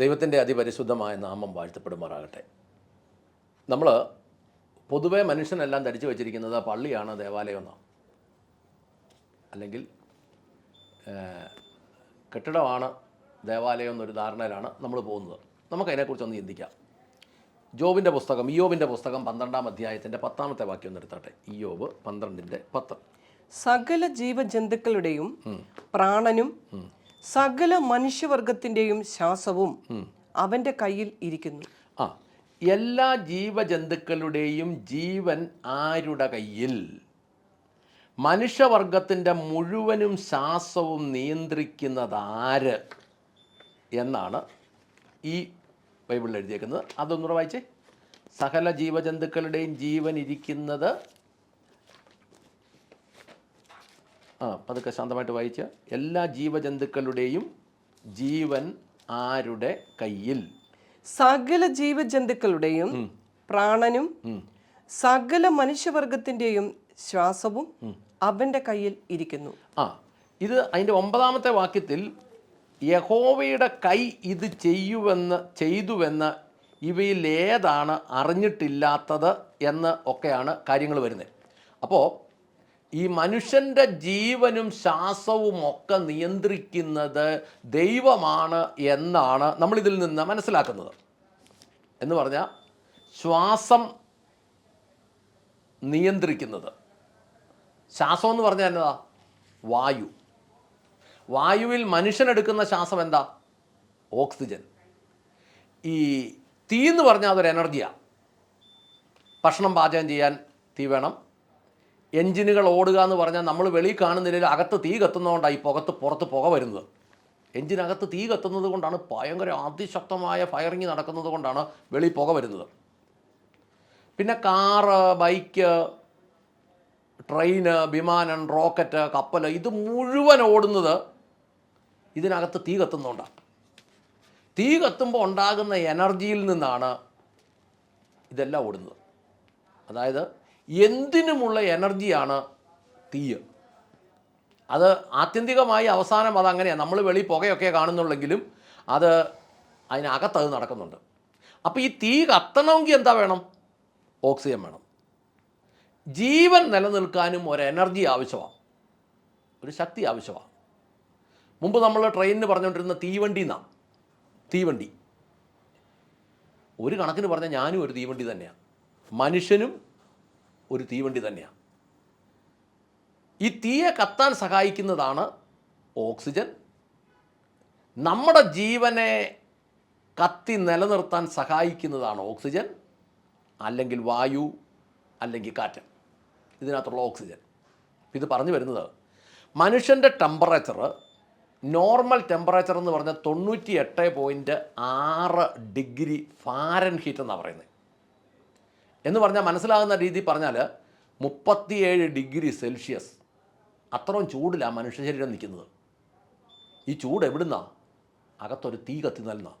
ദൈവത്തിന്റെ അതിപരിശുദ്ധമായ നാമം വാഴ്ത്തപ്പെടുമാറാകട്ടെ. നമ്മൾ പൊതുവേ മനുഷ്യനെല്ലാം ധരിച്ചു വച്ചിരിക്കുന്നത് പള്ളിയാണ് ദേവാലയം എന്നാണ് അല്ലെങ്കിൽ കെട്ടിടമാണ് ദേവാലയം എന്നൊരു ധാരണയിലാണ് നമ്മൾ പോകുന്നത്. നമുക്കതിനെക്കുറിച്ചൊന്ന് ചിന്തിക്കാം. ജോബിന്റെ പുസ്തകം ഇയോബിന്റെ പുസ്തകം പന്ത്രണ്ടാം അധ്യായത്തിന്റെ പത്താമത്തെ വാക്യം ഒന്ന് എടുത്തട്ടെ. ഇയോബ് പന്ത്രണ്ടിന്റെ പത്ത്. സകല ജീവജന്തുക്കളുടെയും പ്രാണനും സകല മനുഷ്യവർഗത്തിന്റെയും ശ്വാസവും അവന്റെ കയ്യിൽ ഇരിക്കുന്നു. ആ എല്ലാ ജീവജന്തുക്കളുടെയും ജീവൻ ആരുടെ കയ്യിൽ? മനുഷ്യവർഗത്തിന്റെ മുഴുവനും ശ്വാസവും നിയന്ത്രിക്കുന്നത് ആര് എന്നാണ് ഈ ബൈബിളിൽ എഴുതിയേക്കുന്നത്. അതൊന്നുകൂടെ വായിച്ചേ. സകല ജീവജന്തുക്കളുടെയും ജീവൻ ഇരിക്കുന്നത് ആ പതുക്കെ ശാന്തമായിട്ട് വായിച്ച എല്ലാ ജീവജന്തുക്കളുടെയും ജീവൻ ആരുടെ കയ്യിൽ? സകല ജീവജന്തുക്കളുടെയും പ്രാണനും സകല മനുഷ്യവർഗത്തിന്റെയും ശ്വാസവും അവന്റെ കയ്യിൽ ഇരിക്കുന്നു. ആ ഇത് അതിന്റെ ഒമ്പതാമത്തെ വാക്യത്തിൽ യഹോവയുടെ കൈ ഇത് ചെയ്യുവെന്ന് ചെയ്തുവെന്ന് ഇവയിൽ ഏതാണ് അറിഞ്ഞിട്ടില്ലാത്തത് എന്ന് ഒക്കെയാണ് കാര്യങ്ങൾ വരുന്നത്. അപ്പോൾ ഈ മനുഷ്യന്റെ ജീവനും ശ്വാസവും ഒക്കെ നിയന്ത്രിക്കുന്നത് ദൈവമാണ് എന്നാണ് നമ്മളിതിൽ നിന്ന് മനസ്സിലാക്കുന്നത്. എന്ന് പറഞ്ഞാൽ ശ്വാസം നിയന്ത്രിക്കുന്നത്. ശ്വാസം എന്ന് പറഞ്ഞാൽ എന്നതാ വായു. വായുവിൽ മനുഷ്യനെടുക്കുന്ന ശ്വാസം എന്താ? ഓക്സിജൻ. ഈ തീ എന്ന് പറഞ്ഞാൽ അതൊരു എനർജിയാണ് ഭക്ഷണം പാചകം ചെയ്യാൻ തീ വേണം എഞ്ചിനുകൾ ഓടുക എന്ന് പറഞ്ഞാൽ നമ്മൾ വെളിയിൽ കാണുന്നില്ല അകത്ത് തീ കത്തുന്നതുകൊണ്ടാണ് ഈ പുകത്ത് പുറത്ത് പുക വരുന്നത്. എഞ്ചിനകത്ത് തീ കത്തുന്നത് കൊണ്ടാണ് ഭയങ്കര അതിശക്തമായ ഫയറിങ് നടക്കുന്നത് കൊണ്ടാണ് വെളി പുക വരുന്നത്. പിന്നെ കാറ് ബൈക്ക് ട്രെയിന് വിമാനം റോക്കറ്റ് കപ്പൽ ഇത് മുഴുവൻ ഓടുന്നത് ഇതിനകത്ത് തീ കത്തുന്നതുകൊണ്ടാണ്. തീ കത്തുമ്പോൾ ഉണ്ടാകുന്ന എനർജിയിൽ നിന്നാണ് ഇതെല്ലാം ഓടുന്നത്. അതായത് എന്തിനുമുള്ള എനർജിയാണ് തീയ്? അത് ആത്യന്തികമായി അവസാനം അതങ്ങനെയാണ് നമ്മൾ വെളി പുകയൊക്കെ കാണുന്നുള്ളെങ്കിലും അത് അതിനകത്ത് അത് നടക്കുന്നുണ്ട്. അപ്പോൾ ഈ തീ കത്തണമെങ്കിൽ എന്താ വേണം? ഓക്സിജൻ വേണം. ജീവൻ നിലനിൽക്കാനും ഒരു എനർജി ആവശ്യമാണ് ഒരു ശക്തി ആവശ്യമാണ് മുമ്പ് നമ്മൾ ട്രെയിനിന് പറഞ്ഞുകൊണ്ടിരുന്ന തീവണ്ടി എന്നാണ് തീവണ്ടി. ഒരു കണക്കിന് പറഞ്ഞാൽ ഞാനും ഒരു തീവണ്ടി തന്നെയാണ് മനുഷ്യനും ഒരു തീവണ്ടി തന്നെയാണ് ഈ തീയെ കത്താൻ സഹായിക്കുന്നതാണ് ഓക്സിജൻ. നമ്മുടെ ജീവനെ കത്തി നിലനിർത്താൻ സഹായിക്കുന്നതാണ് ഓക്സിജൻ അല്ലെങ്കിൽ വായു അല്ലെങ്കിൽ കാറ്റ്. ഇതിനകത്തുള്ള ഓക്സിജൻ. ഇത് പറഞ്ഞു വരുന്നത് മനുഷ്യന്റെ ടെമ്പറേച്ചർ നോർമൽ ടെമ്പറേച്ചർ എന്ന് പറഞ്ഞാൽ തൊണ്ണൂറ്റി എട്ട് പോയിന്റ് ആറ് ഡിഗ്രി ഫാരൻ ഹീറ്റ് എന്നാണ് പറയുന്നത്. എന്ന് പറഞ്ഞാൽ മനസ്സിലാകുന്ന രീതി പറഞ്ഞാൽ മുപ്പത്തിയേഴ് ഡിഗ്രി സെൽഷ്യസ് അത്രയും ചൂടിലാണ് മനുഷ്യ ശരീരം നിൽക്കുന്നത്. ഈ ചൂട് എവിടുന്നാണ് അകത്തൊരു തീ കത്തി നൽകുന്ന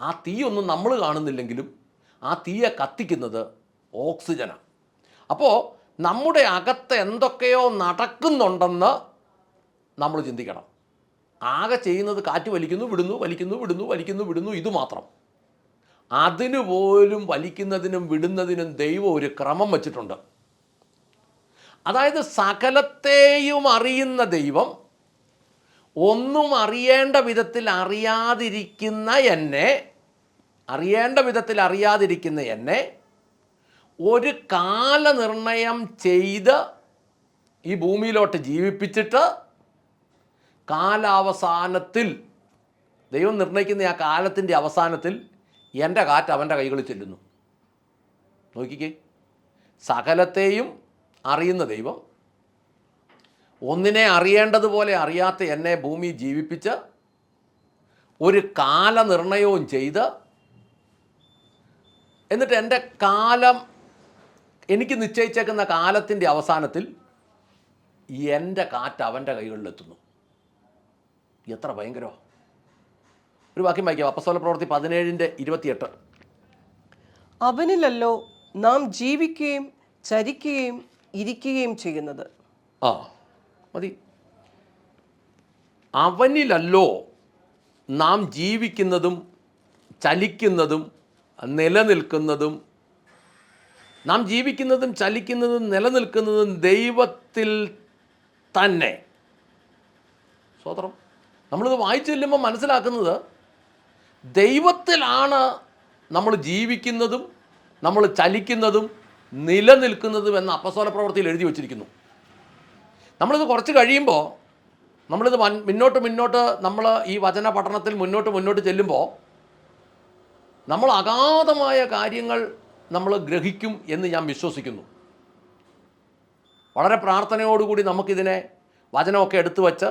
ആ തീയൊന്നും നമ്മൾ കാണുന്നില്ലെങ്കിലും ആ തീയെ കത്തിക്കുന്നത് ഓക്സിജനാണ് അപ്പോൾ നമ്മുടെ അകത്ത് എന്തൊക്കെയോ നടക്കുന്നുണ്ടെന്ന് നമ്മൾ ചിന്തിക്കണം. ആകെ ചെയ്യുന്നത് കാറ്റ് വലിക്കുന്നു വിടുന്നു വലിക്കുന്നു വിടുന്നു വലിക്കുന്നു വിടുന്നു ഇത് മാത്രം. അതിനു പോലും വലിക്കുന്നതിനും വിടുന്നതിനും ദൈവം ഒരു ക്രമം വച്ചിട്ടുണ്ട്. അതായത് സകലത്തെയും അറിയുന്ന ദൈവം ഒന്നും അറിയേണ്ട വിധത്തിൽ അറിയാതിരിക്കുന്ന എന്നെ അറിയേണ്ട വിധത്തിൽ അറിയാതിരിക്കുന്ന എന്നെ ഒരു കാലനിർണയം ചെയ്ത് ഈ ഭൂമിയിലോട്ട് ജീവിപ്പിച്ചിട്ട് കാലാവസാനത്തിൽ ദൈവം നിർണയിക്കുന്ന ആ കാലത്തിന്റെ അവസാനത്തിൽ എന്റെ കാറ്റ് അവന്റെ കൈകളിൽ ചെല്ലുന്നു. നോക്കിക്കേ. സകലത്തെയും അറിയുന്ന ദൈവം ഒന്നിനെ അറിയേണ്ടതുപോലെ അറിയാത്ത എന്നെ ഭൂമി ജീവിപ്പിച്ച് ഒരു കാലനിർണയവും ചെയ്ത് എന്നിട്ട് എന്റെ കാലം എനിക്ക് നിശ്ചയിച്ചേക്കുന്ന കാലത്തിന്റെ അവസാനത്തിൽ എന്റെ കാറ്റ് അവന്റെ കൈകളിലെത്തുന്നു. എത്ര ഭയങ്കരമോ. ഒരു വാക്യം വായിക്കാം. അപ്പസ്തോല പ്രവൃത്തി പതിനേഴിന്റെ ഇരുപത്തിയെട്ട്. അവനിലല്ലോ നാം ജീവിക്കുകയും ചരിക്കുകയും ഇരിക്കുകയും ചെയ്യുന്നത്. ആ മതി. അവനിലല്ലോ നാം ജീവിക്കുന്നതും ചലിക്കുന്നതും നിലനിൽക്കുന്നതും നാം ജീവിക്കുന്നതും ചലിക്കുന്നതും നിലനിൽക്കുന്നതും ദൈവത്തിൽ തന്നെ. സ്വതന്ത്രം നമ്മളിത് വായിച്ചു ചെല്ലുമ്പോൾ മനസ്സിലാക്കുന്നത് ദൈവത്തിലാണ് നമ്മൾ ജീവിക്കുന്നതും നമ്മൾ ചലിക്കുന്നതും നിലനിൽക്കുന്നതും എന്ന അപ്പസ്വല പ്രവൃത്തിയിൽ എഴുതി വച്ചിരിക്കുന്നു. നമ്മളിത് കുറച്ച് കഴിയുമ്പോൾ നമ്മളിത് മുന്നോട്ട് മുന്നോട്ട് നമ്മൾ ഈ വചന പഠനത്തിൽ മുന്നോട്ട് മുന്നോട്ട് ചെല്ലുമ്പോൾ നമ്മൾ അഗാധമായ കാര്യങ്ങൾ നമ്മൾ ഗ്രഹിക്കും എന്ന് ഞാൻ വിശ്വസിക്കുന്നു. വളരെ പ്രാർത്ഥനയോടുകൂടി നമുക്കിതിനെ വചനമൊക്കെ എടുത്തു വച്ച്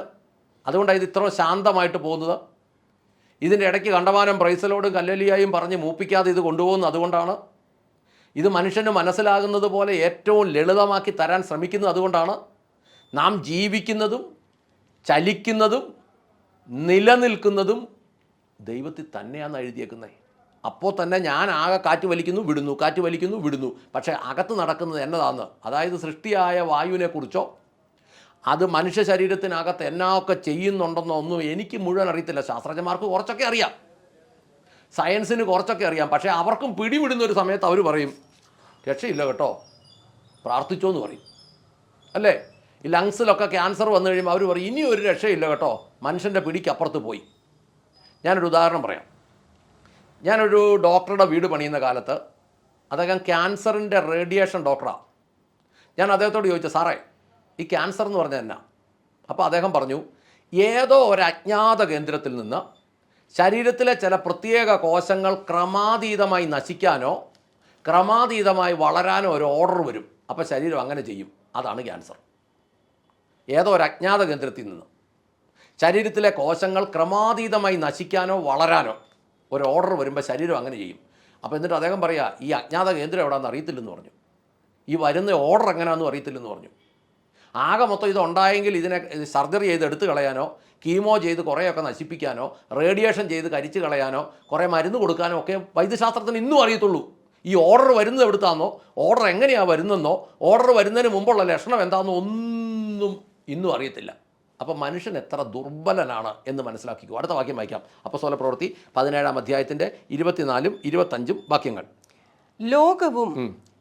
അതുകൊണ്ടാണ് ഇത് ഇത്ര ശാന്തമായിട്ട് പോകുന്നത്. ഇതിന്റെ ഇടയ്ക്ക് കണ്ടമാനം പ്രൈസലോടും കല്ലലിയായും പറഞ്ഞ് മൂപ്പിക്കാതെ ഇത് കൊണ്ടുപോകുന്നത് അതുകൊണ്ടാണ്. ഇത് മനുഷ്യന് മനസ്സിലാകുന്നത് പോലെ ഏറ്റവും ലളിതമാക്കി തരാൻ ശ്രമിക്കുന്നത് അതുകൊണ്ടാണ്. നാം ജീവിക്കുന്നതും ചലിക്കുന്നതും നിലനിൽക്കുന്നതും ദൈവത്തിൽ തന്നെയാണ് എഴുതിയേക്കുന്നത്. അപ്പോൾ തന്നെ ഞാൻ ആകെ കാറ്റ് വലിക്കുന്നു വിടുന്നു കാറ്റ് വലിക്കുന്നു വിടുന്നു. പക്ഷേ അകത്ത് നടക്കുന്നത് എന്നതാന്ന്. അതായത് സൃഷ്ടിയായ വായുവിനെക്കുറിച്ചോ അത് മനുഷ്യ ശരീരത്തിനകത്ത് എന്നൊക്കെ ചെയ്യുന്നുണ്ടെന്നോ ഒന്നും എനിക്ക് മുഴുവൻ അറിയത്തില്ല. ശാസ്ത്രജ്ഞന്മാർക്ക് കുറച്ചൊക്കെ അറിയാം. സയൻസിന് കുറച്ചൊക്കെ അറിയാം. പക്ഷേ അവർക്കും പിടിവിടുന്ന ഒരു സമയത്ത് അവർ പറയും രക്ഷയില്ല കേട്ടോ. പ്രാർത്ഥിച്ചോ എന്ന് പറയും. അല്ലേ? ഈ ലങ്സിലൊക്കെ ക്യാൻസർ വന്നു കഴിയുമ്പോൾ അവർ പറയും ഇനി ഒരു രക്ഷയില്ല കേട്ടോ. മനുഷ്യന്റെ പിടിക്ക് അപ്പുറത്ത് പോയി. ഞാനൊരു ഉദാഹരണം പറയാം. ഞാനൊരു ഡോക്ടറുടെ വീട് പണിയുന്ന കാലത്ത് അദ്ദേഹം ക്യാൻസറിന്റെ റേഡിയേഷൻ ഡോക്ടറാണ് ഞാൻ അദ്ദേഹത്തോട് ചോദിച്ചു സാറേ ഈ ക്യാൻസർ എന്ന് പറഞ്ഞാൽ എന്നാ? അപ്പോൾ അദ്ദേഹം പറഞ്ഞു ഏതോ ഒരു അജ്ഞാത കേന്ദ്രത്തിൽ നിന്ന് ശരീരത്തിലെ ചില പ്രത്യേക കോശങ്ങൾ ക്രമാതീതമായി നശിക്കാനോ ക്രമാതീതമായി വളരാനോ ഒരു ഓർഡർ വരും. അപ്പോൾ ശരീരം അങ്ങനെ ചെയ്യും. അതാണ് ക്യാൻസർ ഏതോ ഒരു അജ്ഞാത കേന്ദ്രത്തിൽ നിന്ന് ശരീരത്തിലെ കോശങ്ങൾ ക്രമാതീതമായി നശിക്കാനോ വളരാനോ ഒരു ഓർഡർ വരുമ്പോൾ ശരീരം അങ്ങനെ ചെയ്യും. അപ്പോൾ എന്നിട്ട് അദ്ദേഹം പറയുക ഈ അജ്ഞാത കേന്ദ്രം എവിടെയാണെന്ന് അറിയത്തില്ലെന്ന് പറഞ്ഞു. ഈ വരുന്ന ഓർഡർ എങ്ങനെയാണെന്നും അറിയത്തില്ലെന്ന് പറഞ്ഞു. ആകെ മൊത്തം ഇത് ഉണ്ടായെങ്കിൽ ഇതിനെ സർജറി ചെയ്ത് എടുത്തു കളയാനോ കീമോ ചെയ്ത് കുറേയൊക്കെ നശിപ്പിക്കാനോ റേഡിയേഷൻ ചെയ്ത് കരിച്ചു കളയാനോ കുറേ മരുന്ന് കൊടുക്കാനോ ഒക്കെ വൈദ്യശാസ്ത്രത്തിന് ഇന്നും അറിയത്തുള്ളൂ. ഈ ഓർഡർ വരുന്നത് എവിടുത്താന്നോ ഓർഡർ എങ്ങനെയാണ് വരുന്നെന്നോ ഓർഡർ വരുന്നതിന് മുമ്പുള്ള ലക്ഷണം എന്താണെന്നോ ഒന്നും ഇന്നും അറിയത്തില്ല. അപ്പോൾ മനുഷ്യൻ എത്ര ദുർബലനാണ് എന്ന് മനസ്സിലാക്കിക്കോ. അടുത്ത വാക്യം വായിക്കാം. അപ്പോൾ പ്രവൃത്തി പതിനേഴാം അധ്യായത്തിന്റെ ഇരുപത്തിനാലും ഇരുപത്തഞ്ചും വാക്യങ്ങൾ. ലോകവും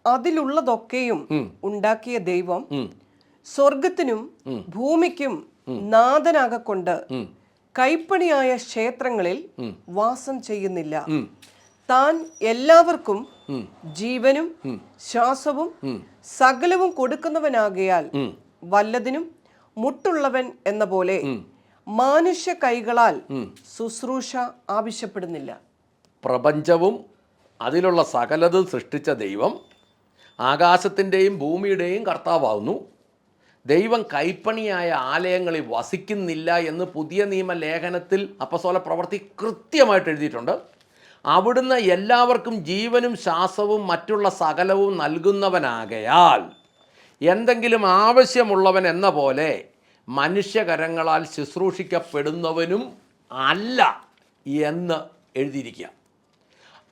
അതിലുള്ളതൊക്കെയും ഉണ്ടാക്കിയ ദൈവം സ്വർഗത്തിനും ഭൂമിക്കും നാഥനാകൊണ്ട് കൈപ്പണിയായ ക്ഷേത്രങ്ങളിൽ വാസം ചെയ്യുന്നില്ല. താൻ എല്ലാവർക്കും ജീവനും ശ്വാസവും സകലവും കൊടുക്കുന്നവനാകയാൽ വല്ലതിനും മുട്ടുള്ളവൻ എന്ന പോലെ മാനുഷ്യ കൈകളാൽ ശുശ്രൂഷ ആവശ്യപ്പെടുന്നില്ല. പ്രപഞ്ചവും അതിലുള്ള സകലതും സൃഷ്ടിച്ച ദൈവം ആകാശത്തിന്റെയും ഭൂമിയുടെയും കർത്താവാകുന്നു ദൈവം കൈപ്പണിയായ ആലയങ്ങളിൽ വസിക്കുന്നില്ല എന്ന് പുതിയ നിയമ ലേഖനത്തിൽ അപ്പസോല പ്രവൃത്തി കൃത്യമായിട്ട് എഴുതിയിട്ടുണ്ട്. അവിടുന്ന് എല്ലാവർക്കും ജീവനും ശ്വാസവും മറ്റുള്ള സകലവും നൽകുന്നവനാകയാൽ എന്തെങ്കിലും ആവശ്യമുള്ളവൻ എന്ന പോലെ മനുഷ്യകരങ്ങളാൽ ശുശ്രൂഷിക്കപ്പെടുന്നവനും അല്ല എന്ന് എഴുതിയിരിക്കുക.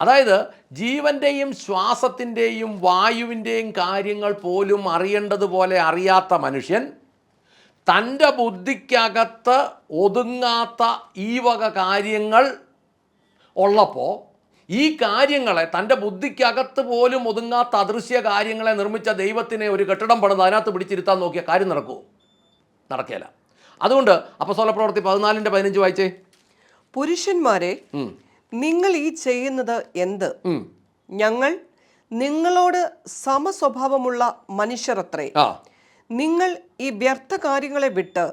അതായത് ജീവന്റെയും ശ്വാസത്തിന്റെയും വായുവിന്റെയും കാര്യങ്ങൾ പോലും അറിയേണ്ടതുപോലെ അറിയാത്ത മനുഷ്യൻ തന്റെ ബുദ്ധിക്കകത്ത് ഒതുങ്ങാത്ത ഈ വക കാര്യങ്ങൾ ഉള്ളപ്പോൾ ഈ കാര്യങ്ങളെ തന്റെ ബുദ്ധിക്കകത്ത് പോലും ഒതുങ്ങാത്ത അദൃശ്യ കാര്യങ്ങളെ നിർമ്മിച്ച ദൈവത്തിനെ ഒരു കെട്ടിടം പണിത് അതിനകത്ത് പിടിച്ചിരുത്താൻ നോക്കിയ കാര്യം നടക്കുമോ നടക്കേല. അതുകൊണ്ട് അപ്പസോല പ്രവൃത്തി പതിനാലിന്റെ പതിനഞ്ച് വായിച്ചേ. പുരുഷന്മാരെ. നിങ്ങൾ ഈ ചെയ്യുന്നത് എന്ത്? ഞങ്ങൾ നിങ്ങളോട് സമസ്വഭാവമുള്ള മനുഷ്യരത്രേ. അത്രേ നിങ്ങൾ ഈ വ്യർത്ഥ കാര്യങ്ങളെ വിട്ട്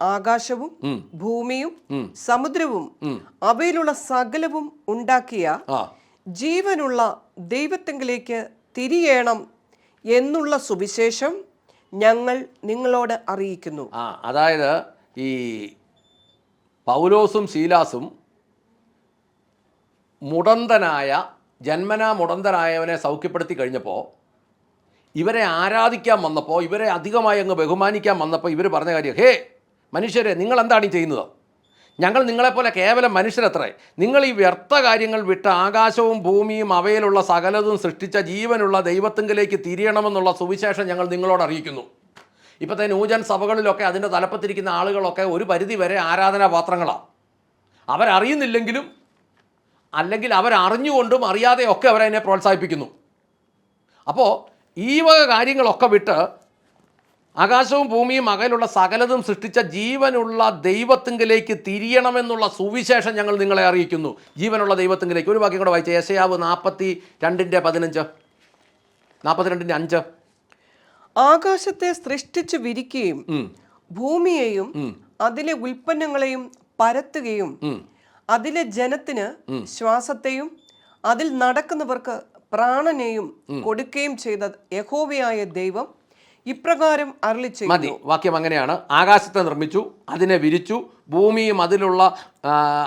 ആകാശവും ഭൂമിയും. സമുദ്രവും. അവയിലുള്ള സകലവും ഉണ്ടാക്കിയ ജീവനുള്ള ദൈവത്തെങ്കിലേക്ക് തിരിയേണം എന്നുള്ള സുവിശേഷം ഞങ്ങൾ നിങ്ങളോട് അറിയിക്കുന്നു. അതായത് ഈ പൗലോസും ശീലാസും മുടന്തനായ ജന്മനാ മുടന്തനായവനെ സൗഖ്യപ്പെടുത്തി കഴിഞ്ഞപ്പോൾ ഇവരെ ആരാധിക്കാൻ വന്നപ്പോൾ ഇവരെ അധികമായി അങ്ങ് ബഹുമാനിക്കാൻ വന്നപ്പോൾ ഇവർ പറഞ്ഞ കാര്യം ഹേ മനുഷ്യരെ നിങ്ങൾ എന്താണ് ചെയ്യുന്നത്? ഞങ്ങൾ നിങ്ങളെപ്പോലെ കേവലം മനുഷ്യരത്രേ. നിങ്ങൾ ഈ വ്യർത്ഥ കാര്യങ്ങൾ വിട്ട് ആകാശവും ഭൂമിയും അവയിലുള്ള സകലതും സൃഷ്ടിച്ച ജീവനുള്ള ദൈവത്തിങ്കിലേക്ക് തിരിയണമെന്നുള്ള സുവിശേഷം ഞങ്ങൾ നിങ്ങളോട് അറിയിക്കുന്നു. ഇപ്പോഴത്തെ ന്യൂജൻ സഭകളിലൊക്കെ അതിന്റെ തലപ്പത്തിരിക്കുന്ന ആളുകളൊക്കെ ഒരു പരിധി വരെ ആരാധനാപാത്രങ്ങളാണ് അവരറിയുന്നില്ലെങ്കിലും അല്ലെങ്കിൽ അവരറിഞ്ഞുകൊണ്ടും അറിയാതെയൊക്കെ അവരതിനെ പ്രോത്സാഹിപ്പിക്കുന്നു. അപ്പോൾ ഈ വക കാര്യങ്ങളൊക്കെ വിട്ട് ആകാശവും ഭൂമിയും അകലുള്ള സകലതും സൃഷ്ടിച്ച ജീവനുള്ള ദൈവത്തിങ്കിലേക്ക് തിരിയണമെന്നുള്ള സുവിശേഷം ഞങ്ങൾ നിങ്ങളെ അറിയിക്കുന്നു. ജീവനുള്ള ദൈവത്തിങ്കിലേക്ക്. ഒരു വാക്യം കൂടെ വായിച്ച. യേശയാവ് നാൽപ്പത്തി രണ്ടിന്റെ പതിനഞ്ച്. നാൽപ്പത്തിരണ്ടിന്റെ അഞ്ച്. ആകാശത്തെ സൃഷ്ടിച്ചു വിരിക്കുകയും ഭൂമിയെയും അതിലെ ഉൽപ്പന്നങ്ങളെയും പരത്തുകയും അതിലെ ജനത്തിന് ശ്വാസത്തെയും അതിൽ നടക്കുന്നവർക്ക് പ്രാണനെയും കൊടുക്കുകയും ചെയ്ത യഹോവയായ ദൈവം ഇപ്രകാരം അരളി മതി. വാക്യം അങ്ങനെയാണ്. ആകാശത്തെ നിർമ്മിച്ചു അതിനെ വിരിച്ചു ഭൂമിയും അതിലുള്ള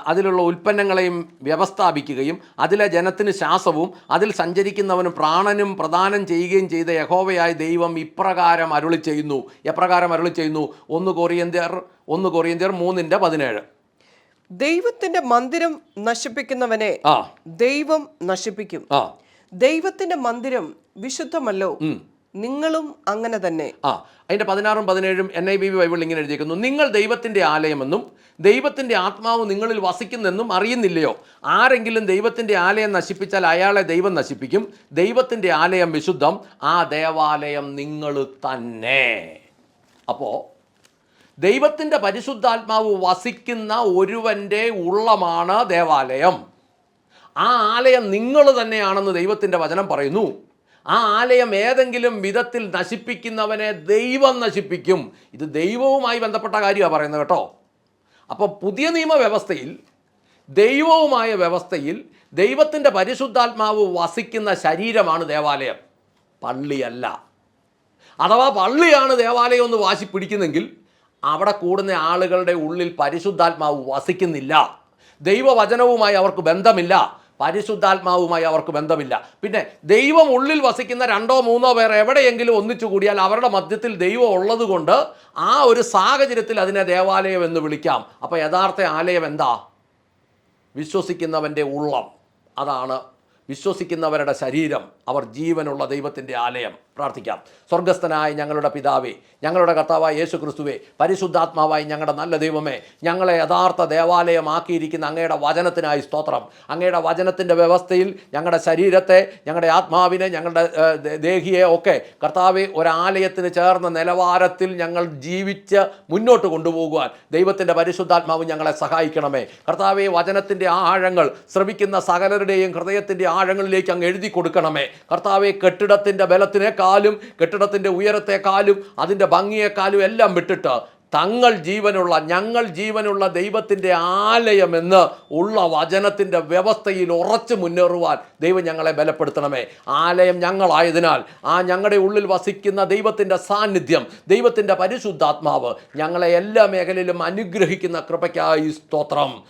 അതിലുള്ള ഉൽപ്പന്നങ്ങളെയും വ്യവസ്ഥാപിക്കുകയും അതിലെ ജനത്തിന് ശ്വാസവും അതിൽ സഞ്ചരിക്കുന്നവനും പ്രാണനും പ്രദാനം ചെയ്യുകയും ചെയ്ത യഹോവയായ ദൈവം ഇപ്രകാരം അരുളി ചെയ്യുന്നു. എപ്രകാരം അരുളി ചെയ്യുന്നു? ഒന്ന് കൊറിയന്തിയർ ഒന്ന് കൊറിയന്തിയർ മൂന്നിന്റെ പതിനേഴ്. ദൈവത്തിന്റെ മന്ദിരം നശിപ്പിക്കുന്നവനെ ദൈവം നശിപ്പിക്കും. ദൈവത്തിന്റെ മന്ദിരം വിശുദ്ധമല്ലോ. നിങ്ങളും അങ്ങനെ തന്നെ. ആ. അതിന്റെ പതിനാറും പതിനേഴും എൻ ഐ ബി ബി ബൈബിളിൽ ഇങ്ങനെ എഴുതിയിരിക്കുന്നു നിങ്ങൾ ദൈവത്തിന്റെ ആലയമെന്നും ദൈവത്തിന്റെ ആത്മാവ് നിങ്ങളിൽ വസിക്കുന്നെന്നും അറിയുന്നില്ലയോ? ആരെങ്കിലും ദൈവത്തിന്റെ ആലയം നശിപ്പിച്ചാൽ അയാളെ ദൈവം നശിപ്പിക്കും. ദൈവത്തിന്റെ ആലയം വിശുദ്ധം. ആ ദേവാലയം നിങ്ങൾ തന്നെ. അപ്പോൾ ദൈവത്തിന്റെ പരിശുദ്ധാത്മാവ് വസിക്കുന്ന ഒരുവന്റെ ഉള്ളമാണ് ദേവാലയം. ആ ആലയം നിങ്ങൾ തന്നെയാണെന്ന് ദൈവത്തിന്റെ വചനം പറയുന്നു. ആ ആലയം ഏതെങ്കിലും വിധത്തിൽ നശിപ്പിക്കുന്നവനെ ദൈവം നശിപ്പിക്കും. ഇത് ദൈവവുമായി ബന്ധപ്പെട്ട കാര്യമാണ് പറയുന്നത് കേട്ടോ. അപ്പോൾ പുതിയ നിയമവ്യവസ്ഥയിൽ ദൈവവുമായ വ്യവസ്ഥയിൽ ദൈവത്തിന്റെ പരിശുദ്ധാത്മാവ് വസിക്കുന്ന ശരീരമാണ് ദേവാലയം. പള്ളിയല്ല. അഥവാ പള്ളിയാണ് ദേവാലയം ഒന്ന് വാശി പിടിക്കുന്നെങ്കിൽ അവിടെ കൂടുന്ന ആളുകളുടെ ഉള്ളിൽ പരിശുദ്ധാത്മാവ് വസിക്കുന്നില്ല. ദൈവവചനവുമായി അവർക്ക് ബന്ധമില്ല. പരിശുദ്ധാത്മാവുമായി അവർക്ക് ബന്ധമില്ല. പിന്നെ ദൈവം ഉള്ളിൽ വസിക്കുന്ന രണ്ടോ മൂന്നോ പേർ എവിടെയെങ്കിലും ഒന്നിച്ചു കൂടിയാൽ അവരുടെ മധ്യത്തിൽ ദൈവം ഉള്ളതുകൊണ്ട് ആ ഒരു സാഹചര്യത്തിൽ അതിനെ ദേവാലയം എന്ന് വിളിക്കാം. അപ്പോൾ യഥാർത്ഥ ആലയം എന്താ? വിശ്വസിക്കുന്നവന്റെ ഉള്ളം. അതാണ് വിശ്വസിക്കുന്നവരുടെ ശരീരം. അവർ ജീവനുള്ള ദൈവത്തിന്റെ ആലയം പ്രാർത്ഥിക്കാം. സ്വർഗസ്ഥനായ ഞങ്ങളുടെ പിതാവേ ഞങ്ങളുടെ കർത്താവായ യേശു ക്രിസ്തുവേ പരിശുദ്ധാത്മാവായി ഞങ്ങളുടെ നല്ല ദൈവമേ ഞങ്ങളെ യഥാർത്ഥ ദേവാലയമാക്കിയിരിക്കുന്ന അങ്ങയുടെ വചനത്തിനായി സ്തോത്രം. അങ്ങയുടെ വചനത്തിന്റെ വ്യവസ്ഥയിൽ ഞങ്ങളുടെ ശരീരത്തെ ഞങ്ങളുടെ ആത്മാവിനെ ഞങ്ങളുടെ ദേഹിയെ ഒക്കെ കർത്താവെ ഒരാലയത്തിന് ചേർന്ന നിലവാരത്തിൽ ഞങ്ങൾ ജീവിച്ച് മുന്നോട്ട് കൊണ്ടുപോകുവാൻ ദൈവത്തിന്റെ പരിശുദ്ധാത്മാവ് ഞങ്ങളെ സഹായിക്കണമേ. കർത്താവെ വചനത്തിന്റെ ആഴങ്ങൾ ശ്രമിക്കുന്ന സകലരുടെയും ഹൃദയത്തിന്റെ ആഴങ്ങളിലേക്ക് അങ്ങ് എഴുതി കൊടുക്കണമേ. കർത്താവെ കെട്ടിടത്തിന്റെ ബലത്തിനേക്കാളും കെട്ടിടത്തിന്റെ ഉയരത്തെക്കാളും അതിന്റെ ഭംഗിയേക്കാളും എല്ലാം വിട്ടിട്ട് തങ്ങൾ ജീവനുള്ള ഞങ്ങൾ ജീവനുള്ള ദൈവത്തിന്റെ ആലയമെന്ന് ഉള്ള വചനത്തിന്റെ വ്യവസ്ഥയിൽ ഉറച്ചു മുന്നേറുവാൻ ദൈവം ഞങ്ങളെ ബലപ്പെടുത്തണമേ. ആലയം ഞങ്ങളായതിനാൽ ആ ഞങ്ങളുടെ ഉള്ളിൽ വസിക്കുന്ന ദൈവത്തിന്റെ സാന്നിധ്യം ദൈവത്തിന്റെ പരിശുദ്ധാത്മാവ് ഞങ്ങളെ എല്ലാ മേഖലയിലും അനുഗ്രഹിക്കുന്ന കൃപയ്ക്കായി സ്തോത്രം.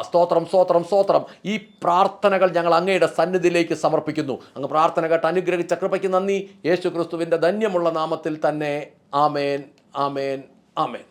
സ്തോത്രം സ്തോത്രം സ്തോത്രം. ഈ പ്രാർത്ഥനകൾ ഞങ്ങൾ അങ്ങയുടെ സന്നിധിയിലേക്ക് സമർപ്പിക്കുന്നു. അങ്ങ് പ്രാർത്ഥന കേട്ട് അനുഗ്രഹിച്ച കൃപയ്ക്ക് നന്ദി. യേശു ക്രിസ്തുവിന്റെ ധന്യമുള്ള നാമത്തിൽ തന്നെ ആമേൻ ആമേൻ. ആമേൻ